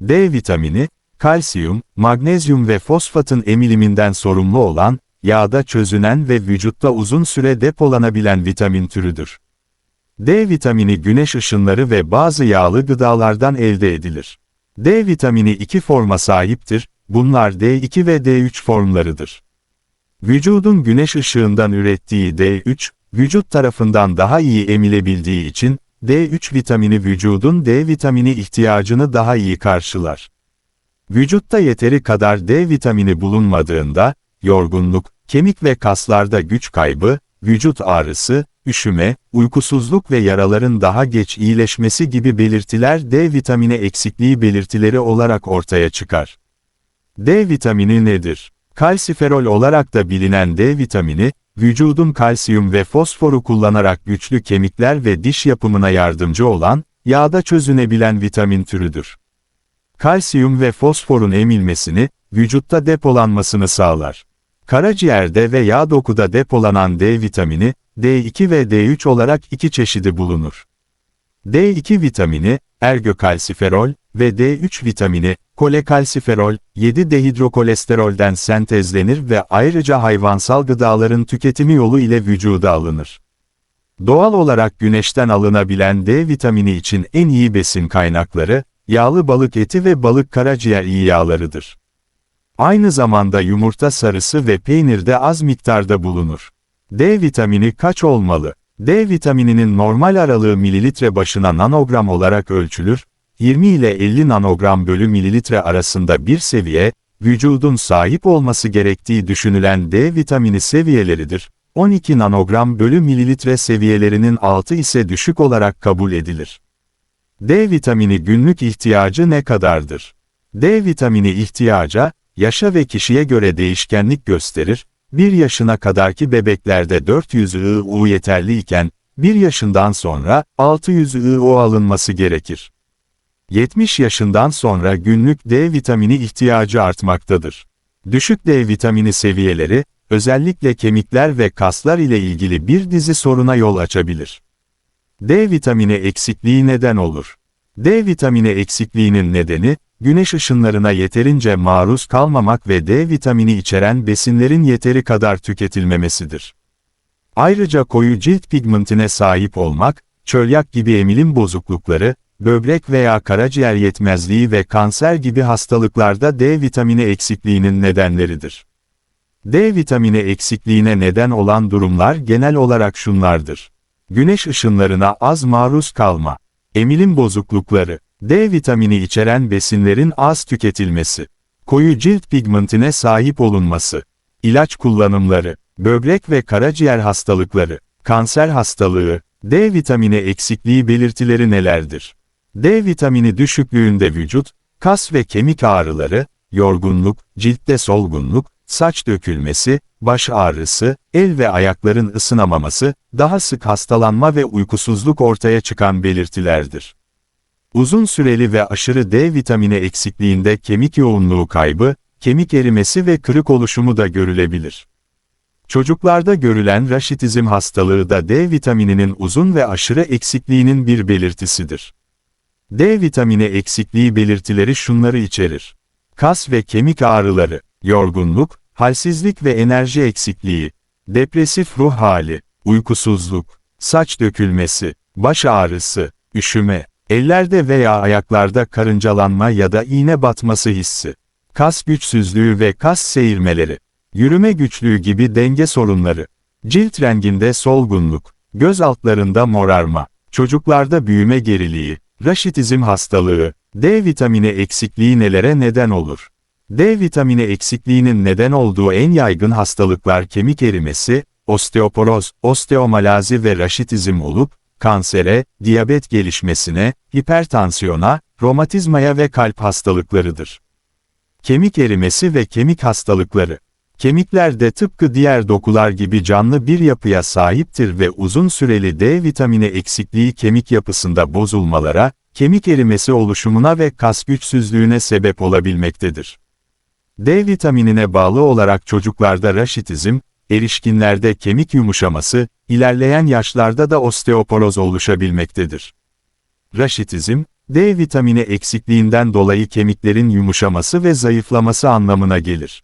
D vitamini, kalsiyum, magnezyum ve fosfatın emiliminden sorumlu olan, yağda çözünen ve vücutta uzun süre depolanabilen vitamin türüdür. D vitamini güneş ışınları ve bazı yağlı gıdalardan elde edilir. D vitamini iki forma sahiptir, bunlar D2 ve D3 formlarıdır. Vücudun güneş ışığından ürettiği D3, vücut tarafından daha iyi emilebildiği için, D3 vitamini vücudun D vitamini ihtiyacını daha iyi karşılar. Vücutta yeteri kadar D vitamini bulunmadığında, yorgunluk, kemik ve kaslarda güç kaybı, vücut ağrısı, üşüme, uykusuzluk ve yaraların daha geç iyileşmesi gibi belirtiler D vitamini eksikliği belirtileri olarak ortaya çıkar. D vitamini nedir? Kalsiferol olarak da bilinen D vitamini, vücudun kalsiyum ve fosforu kullanarak güçlü kemikler ve diş yapımına yardımcı olan, yağda çözünebilen vitamin türüdür. Kalsiyum ve fosforun emilmesini, vücutta depolanmasını sağlar. Karaciğerde ve yağ dokuda depolanan D vitamini, D2 ve D3 olarak iki çeşidi bulunur. D2 vitamini, ergokalsiferol ve D3 vitamini, kolekalsiferol, 7 dehidrokolesterolden sentezlenir ve ayrıca hayvansal gıdaların tüketimi yolu ile vücuda alınır. Doğal olarak güneşten alınabilen D vitamini için en iyi besin kaynakları, yağlı balık eti ve balık karaciğer iyi yağlarıdır. Aynı zamanda yumurta sarısı ve peynirde az miktarda bulunur. D vitamini kaç olmalı? D vitamininin normal aralığı mililitre başına nanogram olarak ölçülür, 20 ile 50 nanogram bölü mililitre arasında bir seviye, vücudun sahip olması gerektiği düşünülen D vitamini seviyeleridir. 12 nanogram bölü mililitre seviyelerinin altı ise düşük olarak kabul edilir. D vitamini günlük ihtiyacı ne kadardır? D vitamini ihtiyaca, yaşa ve kişiye göre değişkenlik gösterir, 1 yaşına kadarki bebeklerde 400 IU yeterli iken, 1 yaşından sonra 600 IU alınması gerekir. 70 yaşından sonra günlük D vitamini ihtiyacı artmaktadır. Düşük D vitamini seviyeleri, özellikle kemikler ve kaslar ile ilgili bir dizi soruna yol açabilir. D vitamini eksikliği neden olur? D vitamini eksikliğinin nedeni, güneş ışınlarına yeterince maruz kalmamak ve D vitamini içeren besinlerin yeteri kadar tüketilmemesidir. Ayrıca koyu cilt pigmentine sahip olmak, çölyak gibi emilim bozuklukları, böbrek veya karaciğer yetmezliği ve kanser gibi hastalıklarda D vitamini eksikliğinin nedenleridir. D vitamini eksikliğine neden olan durumlar genel olarak şunlardır. Güneş ışınlarına az maruz kalma, emilim bozuklukları, D vitamini içeren besinlerin az tüketilmesi, koyu cilt pigmentine sahip olunması, ilaç kullanımları, böbrek ve karaciğer hastalıkları, kanser hastalığı, D vitamini eksikliği belirtileri nelerdir? D vitamini düşüklüğünde vücut, kas ve kemik ağrıları, yorgunluk, ciltte solgunluk, saç dökülmesi, baş ağrısı, el ve ayakların ısınamaması, daha sık hastalanma ve uykusuzluk ortaya çıkan belirtilerdir. Uzun süreli ve aşırı D vitamini eksikliğinde kemik yoğunluğu kaybı, kemik erimesi ve kırık oluşumu da görülebilir. Çocuklarda görülen raşitizm hastalığı da D vitamininin uzun ve aşırı eksikliğinin bir belirtisidir. D vitamini eksikliği belirtileri şunları içerir. Kas ve kemik ağrıları, yorgunluk, halsizlik ve enerji eksikliği, depresif ruh hali, uykusuzluk, saç dökülmesi, baş ağrısı, üşüme, ellerde veya ayaklarda karıncalanma ya da iğne batması hissi, kas güçsüzlüğü ve kas seyirmeleri, yürüme güçlüğü gibi denge sorunları, cilt renginde solgunluk, göz altlarında morarma, çocuklarda büyüme geriliği, raşitizm hastalığı, D vitamini eksikliği nelere neden olur? D vitamini eksikliğinin neden olduğu en yaygın hastalıklar kemik erimesi, osteoporoz, osteomalazi ve raşitizm olup, kansere, diyabet gelişmesine, hipertansiyona, romatizmaya ve kalp hastalıklarıdır. Kemik erimesi ve kemik hastalıkları Kemikler de tıpkı diğer dokular gibi canlı bir yapıya sahiptir ve uzun süreli D vitamini eksikliği kemik yapısında bozulmalara, kemik erimesi oluşumuna ve kas güçsüzlüğüne sebep olabilmektedir. D vitaminine bağlı olarak çocuklarda raşitizm, erişkinlerde kemik yumuşaması, ilerleyen yaşlarda da osteoporoz oluşabilmektedir. Raşitizm, D vitamini eksikliğinden dolayı kemiklerin yumuşaması ve zayıflaması anlamına gelir.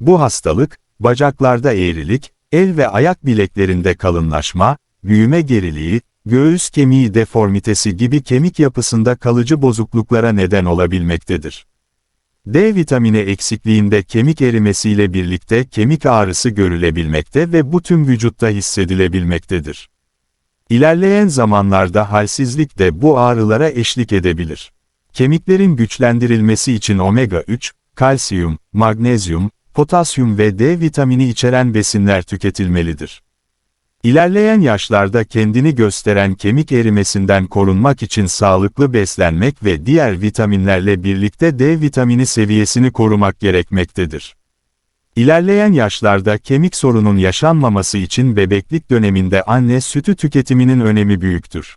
Bu hastalık, bacaklarda eğrilik, el ve ayak bileklerinde kalınlaşma, büyüme geriliği, göğüs kemiği deformitesi gibi kemik yapısında kalıcı bozukluklara neden olabilmektedir. D vitamini eksikliğinde kemik erimesiyle birlikte kemik ağrısı görülebilmekte ve bu tüm vücutta hissedilebilmektedir. İlerleyen zamanlarda halsizlik de bu ağrılara eşlik edebilir. Kemiklerin güçlendirilmesi için omega 3, kalsiyum, magnezyum, potasyum ve D vitamini içeren besinler tüketilmelidir. İlerleyen yaşlarda kendini gösteren kemik erimesinden korunmak için sağlıklı beslenmek ve diğer vitaminlerle birlikte D vitamini seviyesini korumak gerekmektedir. İlerleyen yaşlarda kemik sorunun yaşanmaması için bebeklik döneminde anne sütü tüketiminin önemi büyüktür.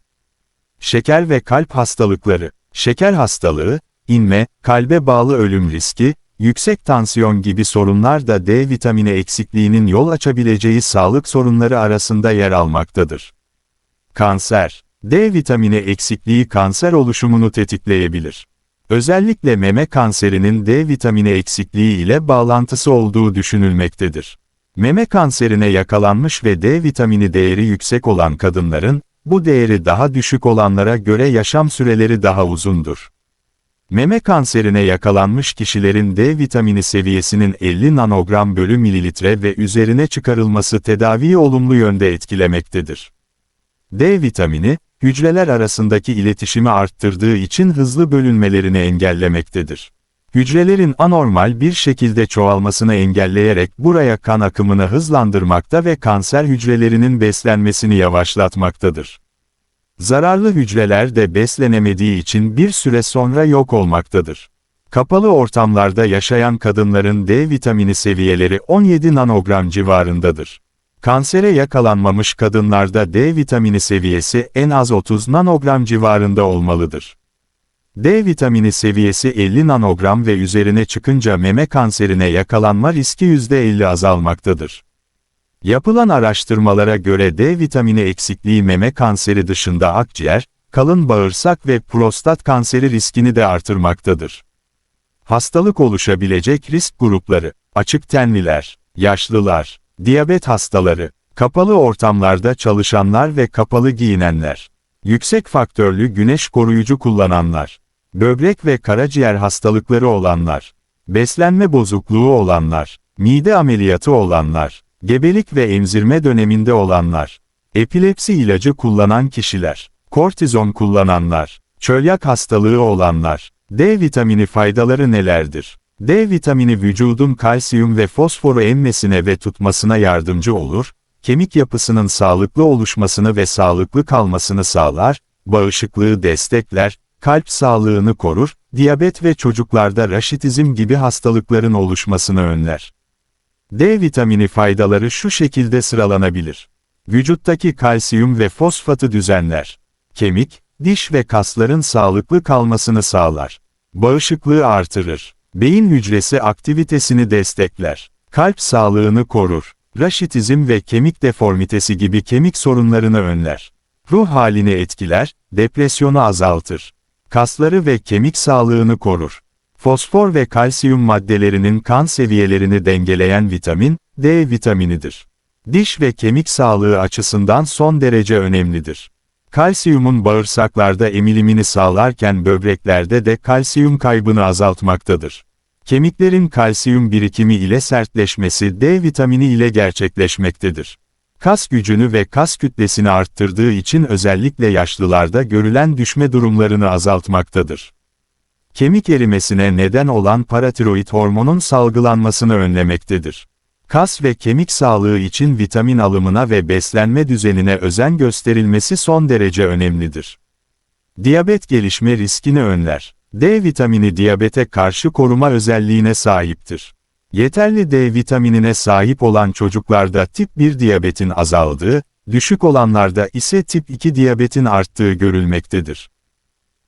Şeker ve kalp hastalıkları, şeker hastalığı, inme, kalbe bağlı ölüm riski, yüksek tansiyon gibi sorunlar da D vitamini eksikliğinin yol açabileceği sağlık sorunları arasında yer almaktadır. Kanser, D vitamini eksikliği kanser oluşumunu tetikleyebilir. Özellikle meme kanserinin D vitamini eksikliği ile bağlantısı olduğu düşünülmektedir. Meme kanserine yakalanmış ve D vitamini değeri yüksek olan kadınların, bu değeri daha düşük olanlara göre yaşam süreleri daha uzundur. Meme kanserine yakalanmış kişilerin D vitamini seviyesinin 50 nanogram bölü mililitre ve üzerine çıkarılması tedaviyi olumlu yönde etkilemektedir. D vitamini, hücreler arasındaki iletişimi arttırdığı için hızlı bölünmelerini engellemektedir. Hücrelerin anormal bir şekilde çoğalmasını engelleyerek buraya kan akımını hızlandırmakta ve kanser hücrelerinin beslenmesini yavaşlatmaktadır. Zararlı hücreler de beslenemediği için bir süre sonra yok olmaktadır. Kapalı ortamlarda yaşayan kadınların D vitamini seviyeleri 17 nanogram civarındadır. Kansere yakalanmamış kadınlarda D vitamini seviyesi en az 30 nanogram civarında olmalıdır. D vitamini seviyesi 50 nanogram ve üzerine çıkınca meme kanserine yakalanma riski %50 azalmaktadır. Yapılan araştırmalara göre D vitamini eksikliği meme kanseri dışında akciğer, kalın bağırsak ve prostat kanseri riskini de artırmaktadır. Hastalık oluşabilecek risk grupları, açık tenliler, yaşlılar, diyabet hastaları, kapalı ortamlarda çalışanlar ve kapalı giyinenler, yüksek faktörlü güneş koruyucu kullananlar, böbrek ve karaciğer hastalıkları olanlar, beslenme bozukluğu olanlar, mide ameliyatı olanlar, gebelik ve emzirme döneminde olanlar, epilepsi ilacı kullanan kişiler, kortizon kullananlar, çölyak hastalığı olanlar, D vitamini faydaları nelerdir? D vitamini vücudun kalsiyum ve fosforu emmesine ve tutmasına yardımcı olur, kemik yapısının sağlıklı oluşmasını ve sağlıklı kalmasını sağlar, bağışıklığı destekler, kalp sağlığını korur, diyabet ve çocuklarda raşitizm gibi hastalıkların oluşmasını önler. D vitamini faydaları şu şekilde sıralanabilir. Vücuttaki kalsiyum ve fosfatı düzenler. Kemik, diş ve kasların sağlıklı kalmasını sağlar. Bağışıklığı artırır. Beyin hücresi aktivitesini destekler. Kalp sağlığını korur. Raşitizm ve kemik deformitesi gibi kemik sorunlarını önler. Ruh halini etkiler, depresyonu azaltır. Kasları ve kemik sağlığını korur. Fosfor ve kalsiyum maddelerinin kan seviyelerini dengeleyen vitamin, D vitaminidir. Diş ve kemik sağlığı açısından son derece önemlidir. Kalsiyumun bağırsaklarda emilimini sağlarken böbreklerde de kalsiyum kaybını azaltmaktadır. Kemiklerin kalsiyum birikimi ile sertleşmesi D vitamini ile gerçekleşmektedir. Kas gücünü ve kas kütlesini arttırdığı için özellikle yaşlılarda görülen düşme durumlarını azaltmaktadır. Kemik erimesine neden olan paratiroid hormonun salgılanmasını önlemektedir. Kas ve kemik sağlığı için vitamin alımına ve beslenme düzenine özen gösterilmesi son derece önemlidir. Diyabet gelişme riskini önler. D vitamini diyabete karşı koruma özelliğine sahiptir. Yeterli D vitaminine sahip olan çocuklarda tip 1 diyabetin azaldığı, düşük olanlarda ise tip 2 diyabetin arttığı görülmektedir.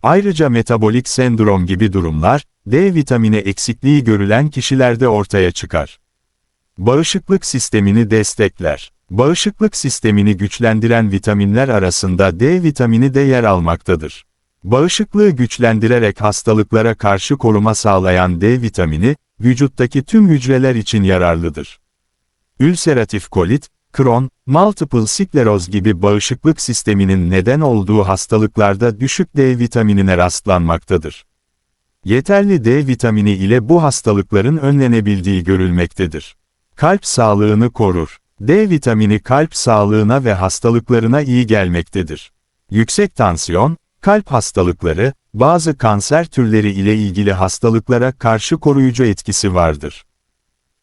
Ayrıca metabolik sendrom gibi durumlar, D vitamini eksikliği görülen kişilerde ortaya çıkar. Bağışıklık sistemini destekler. Bağışıklık sistemini güçlendiren vitaminler arasında D vitamini de yer almaktadır. Bağışıklığı güçlendirerek hastalıklara karşı koruma sağlayan D vitamini, vücuttaki tüm hücreler için yararlıdır. Ülseratif kolit, Crohn, multiple skleroz gibi bağışıklık sisteminin neden olduğu hastalıklarda düşük D vitaminine rastlanmaktadır. Yeterli D vitamini ile bu hastalıkların önlenebildiği görülmektedir. Kalp sağlığını korur. D vitamini kalp sağlığına ve hastalıklarına iyi gelmektedir. Yüksek tansiyon, kalp hastalıkları, bazı kanser türleri ile ilgili hastalıklara karşı koruyucu etkisi vardır.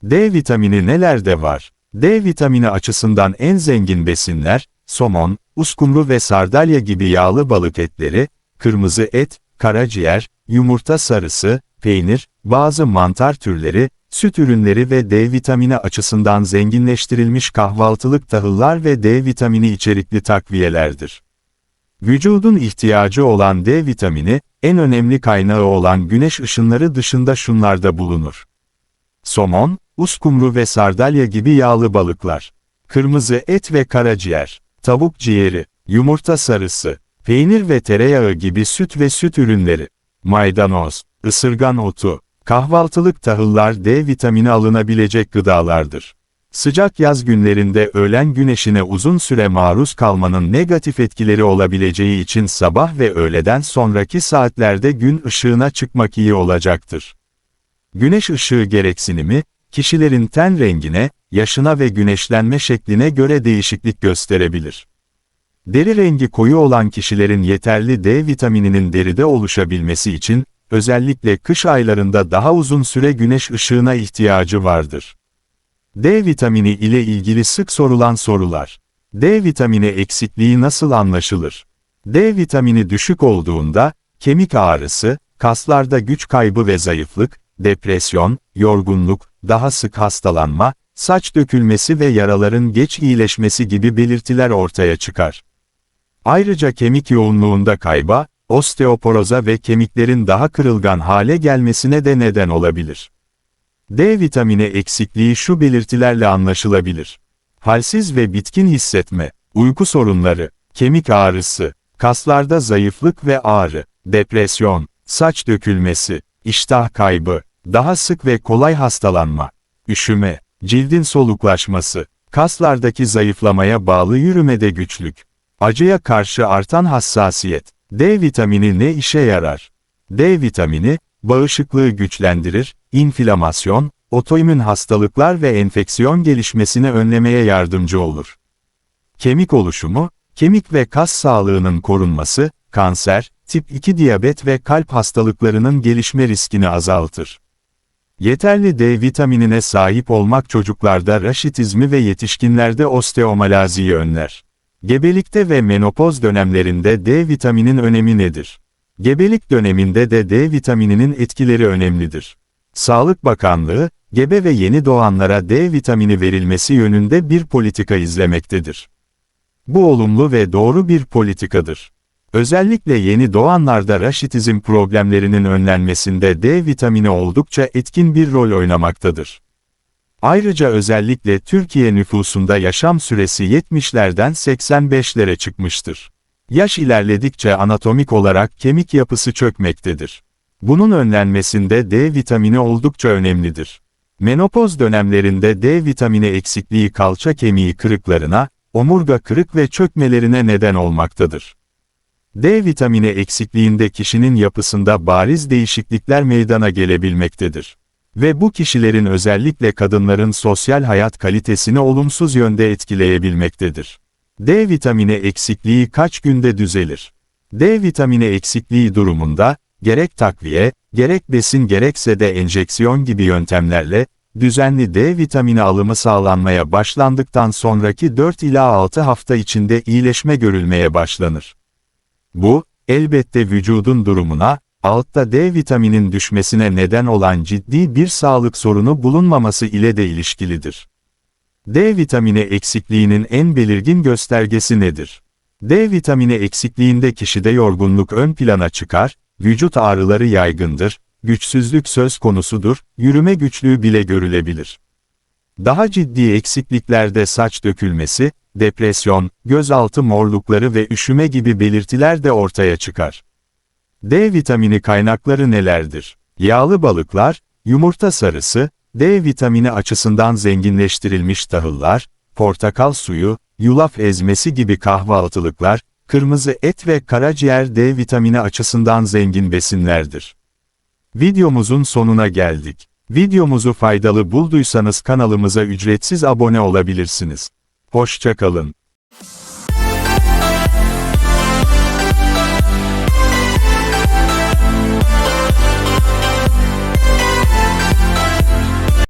D vitamini nelerde var? D vitamini açısından en zengin besinler, somon, uskumru ve sardalya gibi yağlı balık etleri, kırmızı et, karaciğer, yumurta sarısı, peynir, bazı mantar türleri, süt ürünleri ve D vitamini açısından zenginleştirilmiş kahvaltılık tahıllar ve D vitamini içerikli takviyelerdir. Vücudun ihtiyacı olan D vitamini, en önemli kaynağı olan güneş ışınları dışında şunlarda bulunur. Somon, uskumru ve sardalya gibi yağlı balıklar, kırmızı et ve karaciğer, tavuk ciğeri, yumurta sarısı, peynir ve tereyağı gibi süt ve süt ürünleri, maydanoz, ısırgan otu, kahvaltılık tahıllar D vitamini alınabilecek gıdalardır. Sıcak yaz günlerinde öğlen güneşine uzun süre maruz kalmanın negatif etkileri olabileceği için sabah ve öğleden sonraki saatlerde gün ışığına çıkmak iyi olacaktır. Güneş ışığı gereksinimi, kişilerin ten rengine, yaşına ve güneşlenme şekline göre değişiklik gösterebilir. Deri rengi koyu olan kişilerin yeterli D vitamininin deride oluşabilmesi için, özellikle kış aylarında daha uzun süre güneş ışığına ihtiyacı vardır. D vitamini ile ilgili sık sorulan sorular. D vitamini eksikliği nasıl anlaşılır? D vitamini düşük olduğunda, kemik ağrısı, kaslarda güç kaybı ve zayıflık, depresyon, yorgunluk, daha sık hastalanma, saç dökülmesi ve yaraların geç iyileşmesi gibi belirtiler ortaya çıkar. Ayrıca kemik yoğunluğunda kayba, osteoporoza ve kemiklerin daha kırılgan hale gelmesine de neden olabilir. D vitamini eksikliği şu belirtilerle anlaşılabilir. Halsiz ve bitkin hissetme, uyku sorunları, kemik ağrısı, kaslarda zayıflık ve ağrı, depresyon, saç dökülmesi, iştah kaybı, daha sık ve kolay hastalanma, üşüme, cildin soluklaşması, kaslardaki zayıflamaya bağlı yürümede güçlük, acıya karşı artan hassasiyet, D vitamini ne işe yarar? D vitamini, bağışıklığı güçlendirir, inflamasyon, otoimmün hastalıklar ve enfeksiyon gelişmesini önlemeye yardımcı olur. Kemik oluşumu, kemik ve kas sağlığının korunması, kanser, tip 2 diyabet ve kalp hastalıklarının gelişme riskini azaltır. Yeterli D vitaminine sahip olmak çocuklarda raşitizmi ve yetişkinlerde osteomalaziyi önler. Gebelikte ve menopoz dönemlerinde D vitaminin önemi nedir? Gebelik döneminde de D vitamininin etkileri önemlidir. Sağlık Bakanlığı, gebe ve yeni doğanlara D vitamini verilmesi yönünde bir politika izlemektedir. Bu olumlu ve doğru bir politikadır. Özellikle yeni doğanlarda raşitizm problemlerinin önlenmesinde D vitamini oldukça etkin bir rol oynamaktadır. Ayrıca özellikle Türkiye nüfusunda yaşam süresi 70'lerden 85'lere çıkmıştır. Yaş ilerledikçe anatomik olarak kemik yapısı çökmektedir. Bunun önlenmesinde D vitamini oldukça önemlidir. Menopoz dönemlerinde D vitamini eksikliği kalça kemiği kırıklarına, omurga kırık ve çökmelerine neden olmaktadır. D vitamini eksikliğinde kişinin yapısında bariz değişiklikler meydana gelebilmektedir. Ve bu kişilerin özellikle kadınların sosyal hayat kalitesini olumsuz yönde etkileyebilmektedir. D vitamini eksikliği kaç günde düzelir? D vitamini eksikliği durumunda, gerek takviye, gerek besin gerekse de enjeksiyon gibi yöntemlerle, düzenli D vitamini alımı sağlanmaya başlandıktan sonraki 4 ila 6 hafta içinde iyileşme görülmeye başlanır. Bu, elbette vücudun durumuna, altta D vitaminin düşmesine neden olan ciddi bir sağlık sorunu bulunmaması ile de ilişkilidir. D vitamini eksikliğinin en belirgin göstergesi nedir? D vitamini eksikliğinde kişide yorgunluk ön plana çıkar, vücut ağrıları yaygındır, güçsüzlük söz konusudur, yürüme güçlüğü bile görülebilir. Daha ciddi eksikliklerde saç dökülmesi, depresyon, gözaltı morlukları ve üşüme gibi belirtiler de ortaya çıkar. D vitamini kaynakları nelerdir? Yağlı balıklar, yumurta sarısı, D vitamini açısından zenginleştirilmiş tahıllar, portakal suyu, yulaf ezmesi gibi kahvaltılıklar, kırmızı et ve karaciğer D vitamini açısından zengin besinlerdir. Videomuzun sonuna geldik. Videomuzu faydalı bulduysanız kanalımıza ücretsiz abone olabilirsiniz. Hoşçakalın.